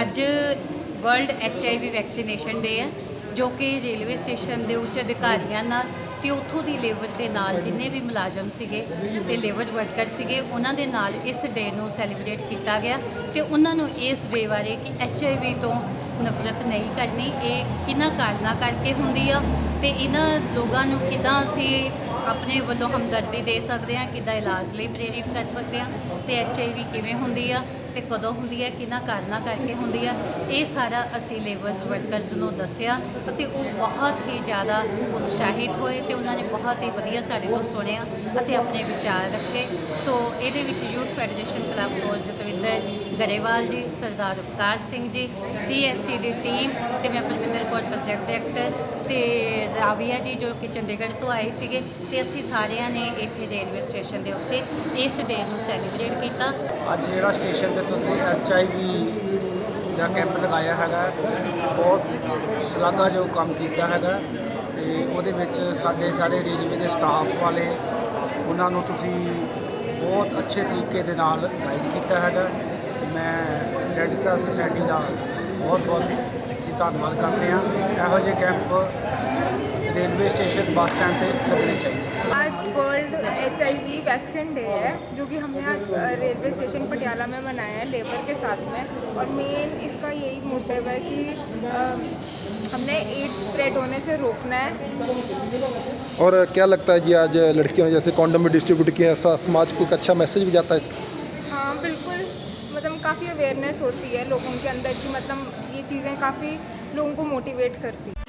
ਅੱਜ world H I V vaccination day ਹੈ ਜੋ ਕਿ ਰੇਲਵੇ ਸਟੇਸ਼ਨ ਦੇ ਉੱਚ ਅਧਿਕਾਰੀਆਂ ਨਾਲ ਤੇ ਉੱਥੋਂ ਦੀ ਲੇਬਰ ਦੇ ਨਾਲ ਜਿੰਨੇ ਵੀ ਮੁਲਾਜ਼ਮ ਸੀਗੇ ਤੇ ਲੇਬਰ ਵਰਕਰ ਸੀਗੇ, ਉਹਨਾਂ ਦੇ ਨਾਲ ਇਸ ਡੇ ਨੂੰ ਸੈਲੀਬ੍ਰੇਟ ਕੀਤਾ ਗਿਆ ਤੇ ਉਹਨਾਂ ਨੂੰ ਇਸ ਡੇ ਬਾਰੇ ਕਿ ਐਚ ਆਈ ਵੀ ਤੋਂ ਨਫ਼ਰਤ ਨਹੀਂ ਕਰਨੀ, ਇਹ ਕਿਹਨਾਂ ਕਾਰਨਾਂ ਕਰਕੇ ਹੁੰਦੀ ਆ ਤੇ ਇਹਨਾਂ ਲੋਕਾਂ ਨੂੰ ਕਿੱਦਾਂ ਅਸੀਂ ਆਪਣੇ ਵੱਲੋਂ ਹਮਦਰਦੀ ਦੇ ਸਕਦੇ ਹਾਂ, ਕਿੱਦਾਂ ਇਲਾਜ ਲਈ ਪ੍ਰੇਰਿਤ ਕਰ ਸਕਦੇ ਹਾਂ ਤੇ ਐਚ ਆਈ ਵੀ ਕਿਵੇਂ ਹੁੰਦੀ ਆ ਤੇ ਕਦੋਂ ਹੁੰਦੀ ਹੈ ਕਿਹਨਾਂ ਕਾਰਨਾਂ ਕਰਕੇ ਹੁੰਦੀ ਆ, ਇਹ ਸਾਰਾ ਅਸੀਂ ਲੇਬਰਸ ਵਰਕਰਸ ਨੂੰ ਦੱਸਿਆ ਅਤੇ ਉਹ ਬਹੁਤ ਹੀ ਜ਼ਿਆਦਾ ਉਤਸ਼ਾਹਿਤ ਹੋਏ ਤੇ ਉਹਨਾਂ ਨੇ ਬਹੁਤ ਹੀ ਵਧੀਆ ਸਾਡੇ ਤੋਂ ਸੁਣਿਆ ਅਤੇ ਆਪਣੇ ਵਿਚਾਰ ਰੱਖੇ। ਸੋ ਇਹਦੇ ਵਿੱਚ ਯੂਥ ਫੈਡਰੇਸ਼ਨ ਕਲੱਬ ਤੋਂ ਜਤਵਿੰਦਰ ਗਰੇਵਾਲ ਜੀ, ਸਰਦਾਰ ਉਪਕਾਰ ਸਿੰਘ ਜੀ ਸੀਐਸਸੀ ਦੀ ਟੀਮ ਤੇ ਮੈਂ ਪਰਮਿੰਦਰ ਕੌਰ ਪ੍ਰੋਜੈਕਟ ਡਾਇਰੈਕਟਰ ਤੇ ਰਾਵੀਆ ਜੀ, ਜੋ ਕਿ ਚੰਡੀਗੜ੍ਹ ਤੋਂ ਆਏ ਸੀਗੇ ਤੇ ਅਸੀਂ ਸਾਰਿਆਂ ਨੇ ਇੱਥੇ ਰੇਲਵੇ ਸਟੇਸ਼ਨ ਦੇ ਉੱਤੇ ਇਸ ਡੇ ਨੂੰ ਸੈਲੀਬ੍ਰੇਟ ਕੀਤਾ। ਅੱਜ ਜਿਹੜਾ ਸਟੇਸ਼ਨ ਦੇ ਉੱਤੇ H I we the camp ਲਗਾਇਆ ਹੈਗਾ, ਬਹੁਤ ਸ਼ਲਾਘਾਯੋਗ ਕੰਮ ਕੀਤਾ ਹੈਗਾ ਤੇ ਉਹਦੇ ਵਿੱਚ ਸਾਡੇ ਸਾਰੇ ਰੇਲਵੇ ਦੇ ਸਟਾਫ ਵਾਲੇ, ਉਹਨਾਂ ਨੂੰ ਤੁਸੀਂ ਬਹੁਤ ਅੱਛੇ ਤਰੀਕੇ ਦੇ ਨਾਲ ਗਾਈਡ ਕੀਤਾ ਹੈਗਾ। ਮੈਂ ਰੈੱਡ ਕਰਾਸ ਸੁਸਾਇਟੀ ਦਾ ਬਹੁਤ ਬਹੁਤ ਧੰਨਵਾਦ ਕਰਦੇ ਹਾਂ। ਇਹੋ ਜਿਹੇ camp railway station bus stand पे लगने चाहिए। आज वर्ल्ड एच वैक्सीन डे है जो कि हमने आज रेलवे स्टेशन पटियाला में मनाया है लेबर के साथ में। और मेन इसका यही मोटिव है कि हमने एड स्प्रेड होने से रोकना है। और क्या लगता है कि आज लड़कियों ने जैसे कॉन्डम भी डिस्ट्रीब्यूट किया ऐसा समाज को एक अच्छा मैसेज भी जाता है इसका? हाँ बिल्कुल। मतलब काफ़ी अवेयरनेस होती है लोगों के अंदर कि मतलब ये चीज़ें काफ़ी लोगों को मोटिवेट करती है।